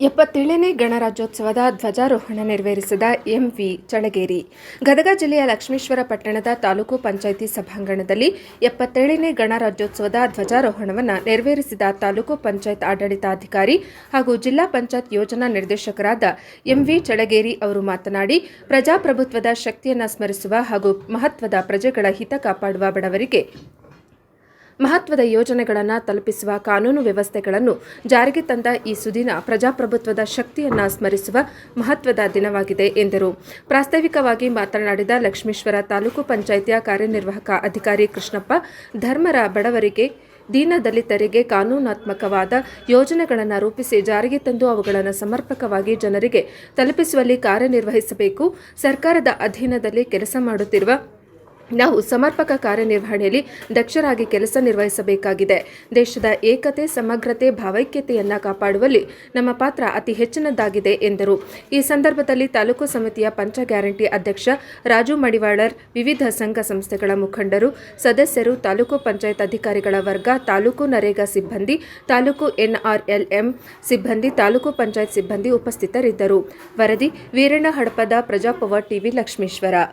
ಎಪ್ಪತ್ತೇಳನೇ ಗಣರಾಜ್ಯೋತ್ಸವದ ಧ್ವಜಾರೋಹಣ ನೆರವೇರಿಸಿದ ಎಂವಿ ಚಳಗೇರಿ ಗದಗ ಜಿಲ್ಲೆಯ ಲಕ್ಷ್ಮೇಶ್ವರ ಪಟ್ಟಣದ ತಾಲೂಕು ಪಂಚಾಯಿತಿ ಸಭಾಂಗಣದಲ್ಲಿ ಎಪ್ಪತ್ತೇಳನೇ ಗಣರಾಜ್ಯೋತ್ಸವದ ಧ್ವಜಾರೋಹಣವನ್ನು ನೆರವೇರಿಸಿದ ತಾಲೂಕು ಪಂಚಾಯತ್ ಆಡಳಿತಾಧಿಕಾರಿ ಹಾಗೂ ಜಿಲ್ಲಾ ಪಂಚಾಯತ್ ಯೋಜನಾ ನಿರ್ದೇಶಕರಾದ ಎಂವಿ ಚಳಗೇರಿ ಅವರು ಮಾತನಾಡಿ, ಪ್ರಜಾಪ್ರಭುತ್ವದ ಶಕ್ತಿಯನ್ನು ಸ್ಮರಿಸುವ ಹಾಗೂ ಮಹತ್ವದ ಪ್ರಜೆಗಳ ಹಿತ ಕಾಪಾಡುವ ಬಡವರಿಗೆ ಮಹತ್ವದ ಯೋಜನೆಗಳನ್ನು ತಲುಪಿಸುವ ಕಾನೂನು ವ್ಯವಸ್ಥೆಗಳನ್ನು ಜಾರಿಗೆ ತಂದ ಈ ಸುದಿನ ಪ್ರಜಾಪ್ರಭುತ್ವದ ಶಕ್ತಿಯನ್ನು ಸ್ಮರಿಸುವ ಮಹತ್ವದ ದಿನವಾಗಿದೆ ಎಂದರು. ಪ್ರಾಸ್ತಾವಿಕವಾಗಿ ಮಾತನಾಡಿದ ಲಕ್ಷ್ಮೇಶ್ವರ ತಾಲೂಕು ಪಂಚಾಯಿತಿಯ ಕಾರ್ಯನಿರ್ವಾಹಕ ಅಧಿಕಾರಿ ಕೃಷ್ಣಪ್ಪ, ಧರ್ಮರ ಬಡವರಿಗೆ, ದೀನ ದಲಿತರಿಗೆ ಕಾನೂನಾತ್ಮಕವಾದ ಯೋಜನೆಗಳನ್ನು ರೂಪಿಸಿ ಜಾರಿಗೆ ತಂದು ಅವುಗಳನ್ನು ಸಮರ್ಪಕವಾಗಿ ಜನರಿಗೆ ತಲುಪಿಸುವಲ್ಲಿ ಕಾರ್ಯನಿರ್ವಹಿಸಬೇಕು. ಸರ್ಕಾರದ ಅಧೀನದಲ್ಲಿ ಕೆಲಸ ಮಾಡುತ್ತಿರುವ ನಾವು ಸಮರ್ಪಕ ಕಾರ್ಯನಿರ್ವಹಣೆಯಲ್ಲಿ ದಕ್ಷರಾಗಿ ಕೆಲಸ ನಿರ್ವಹಿಸಬೇಕಾಗಿದೆ. ದೇಶದ ಏಕತೆ, ಸಮಗ್ರತೆ, ಭಾವೈಕ್ಯತೆಯನ್ನು ಕಾಪಾಡುವಲ್ಲಿ ನಮ್ಮ ಪಾತ್ರ ಅತಿ ಹೆಚ್ಚಿನದ್ದಾಗಿದೆ ಎಂದರು. ಈ ಸಂದರ್ಭದಲ್ಲಿ ತಾಲೂಕು ಸಮಿತಿಯ ಪಂಚ ಗ್ಯಾರಂಟಿ ಅಧ್ಯಕ್ಷ ರಾಜು ಮಡಿವಾಳರ್, ವಿವಿಧ ಸಂಘ ಸಂಸ್ಥೆಗಳ ಮುಖಂಡರು, ಸದಸ್ಯರು, ತಾಲೂಕು ಪಂಚಾಯತ್ ಅಧಿಕಾರಿಗಳ ವರ್ಗ, ತಾಲೂಕು ನರೇಗಾ ಸಿಬ್ಬಂದಿ, ತಾಲೂಕು ಎನ್ಆರ್ಎಲ್ಎಂ ಸಿಬ್ಬಂದಿ, ತಾಲೂಕು ಪಂಚಾಯತ್ ಸಿಬ್ಬಂದಿ ಉಪಸ್ಥಿತರಿದ್ದರು. ವರದಿ ವೀರಣ್ಣ ಹಡಪದ ಪ್ರಜಾಪವ ಟಿವಿ ಲಕ್ಷ್ಮೇಶ್ವರ.